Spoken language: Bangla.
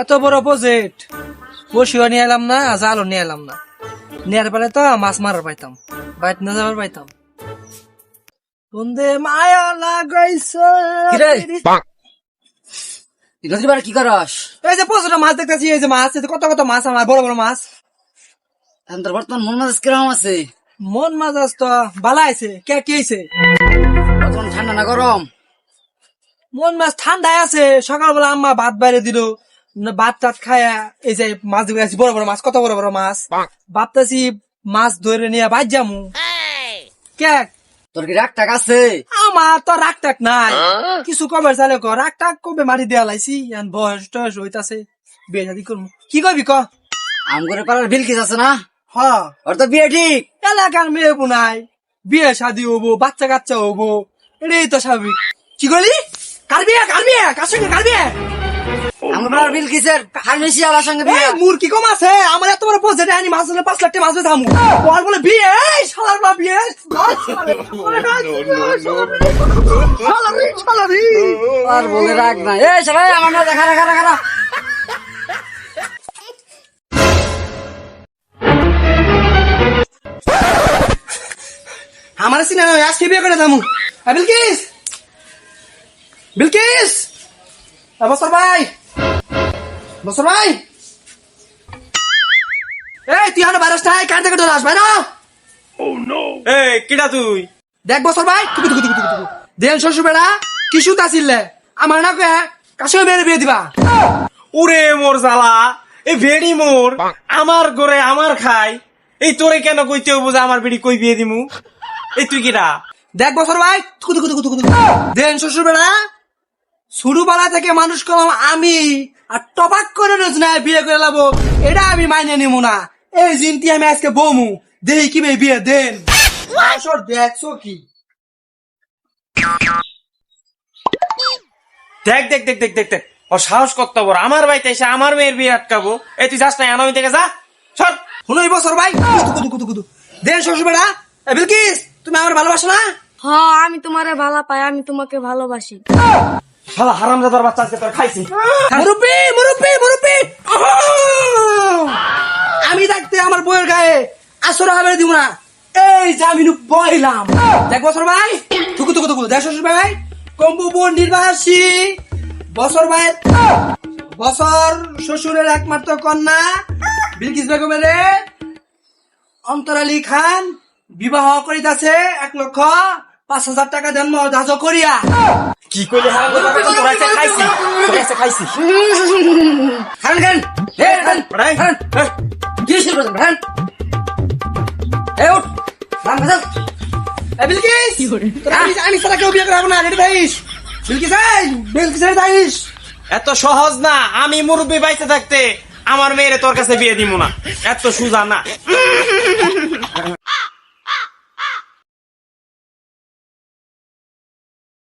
এত বড় প্রজেক্ট বসিও নিয়ে এলাম না জালও নিয়ে এলাম না। নেয়ার পরে তো মাছ মারার পাইতাম বাইট না যাবার পাইতাম। বন্দে মায়া লাগাইছে কিরে? কি করস? এই যে প্রচুর মাছ দেখতেছি এই যে মাছ এই যে কত কত মাছ আমার বড় বড় মাছ। এখন তোর বর্তমান মন মাছ কীরকম আছে? মন মাছ তো বালা আছে কে কি হয়েছে বর্তমান ঠান্ডা না গরম? মন মাছ ঠান্ডায় আছে সকালবেলা আম্মা ভাত বাইরে দিল। ভাত টাত খায়া এই যে মাছ ধরে আছি বড় বড় মাছ কত বড় বড় মাছ? ভাবতেছি মাছ ধরে নিয়ে বাজ যামু। কে? তোর কি রাগ টাক আছে? আমার তো রাগ টাক নাই কিছু কবে চালে ক রাগ টাক কবে মারি দেয়া লাইছি এখন বয়স টয়স হইতাছে বিয়ে শাদি করব কি কবি ক? আম করে পাড়ার বিলকিস আছে না? হ। ওর তো বিয়ে ঠিক। এলাকার মেয়ে বুনাই বিয়ে শাদি হব বাচ্চা কাচ্চা হব এটাই তো স্বাভাবিক। কি করলি কার বিয়ে? কার বিয়ে? কার সঙ্গে কার বিয়ে? আমার সঙ্গে বিয়ে। কম আছে। আমার এত বড় পোস্ট আনি মাছ হলে পাঁচ লাখ টাকা মাছ থামু বল বলে বিয়ে? এই শালার বা বিয়ে? আর বলে রাগ না এই সবাই আমার না দেখা। আমার সিনেমা আজকে বিয়ে করে থামু বিলকিস! বিলকিস! এ ভাই বছর ভাই! এই তুই হানো নাই কার থেকে দৌড়াস ভাই না এই কিটা তুই? দেখ বছর ভাই! টুকু টুকু টুকু টুকু দেন শ্বশুর বেড়া কি সুত আমার না কাছে মেরে বিয়ে দিবা। ওরে মোর জ্বালা এই ভেড়ি মোর আমার ঘরে আমার খাই এই তোরে কেন কইতে হব যে আমার বেড়ি কই বিয়ে দিমু? এই তুই কিটা দেখ বছর ভাই। দেন শ্বশুর বেড়া ছোটবেলা থেকে মানুষ করলাম আমি। আর টপাক করে রচনায় বিয়ে করে লাবো, এটা আমি মাইনে নিমু না। এই জিনটি আমি আজকে বমু, দেই কি বিয়ে দেন। আসর দেখছ কি? দেখ দেখ দেখ দেখ দেখ দেখ ও সাহস করতে বড়। আমার বাড়িতে এসে আমার মেয়ের বিয়ে আটকাবো। এই তুই যাস না আনামি থেকে যা। সর। শুনুই বছর ভাই। টুকু টুকু টুকু দেন শ্বশুর বিলকিস, তুমি আমার ভালোবাসো না? হ্যাঁ আমি তোমারে ভালো পাই, আমি তোমাকে ভালোবাসি। শালা হারাম দাদার বাচ্চা আজকে তোর খাইছি। মুরব্বি মুরব্বি মুরব্বি! আমি দেখতে আমার বইয়ের গায়ে আসর হবে দিব না। এই আমি বইলাম। দেখ বছর ভাই, থুকু থুকু থুকু। দেখ শ্বশুর ভাই কম্পুপুর নির্বাসী। বছর ভাই, বছর শ্বশুরের একমাত্র কন্যা, বিলকিস বেগমের অন্তরালী খান, বিবাহ করিতাছে এক লক্ষ। পাঁচ হাজার টাকা দেন ধাজ করিয়া। কি কইলে হারাম খাইছি। তোর খাইছি। হারান খান। এ হারান এই, হারান কি শুরু করছেন হারান এ উঠ হারান খান এ বিলকিস! আমি সারা কেউ বিয়ে করাবো না রেডি ভাইস। বিলকিস এই বিলকিস রেডি ভাইস। এত সহজ না আমি মুরব্বী বাইতে থাকতে আমার মেয়েরে তোর কাছে বিয়ে দিব না। এত সুজা না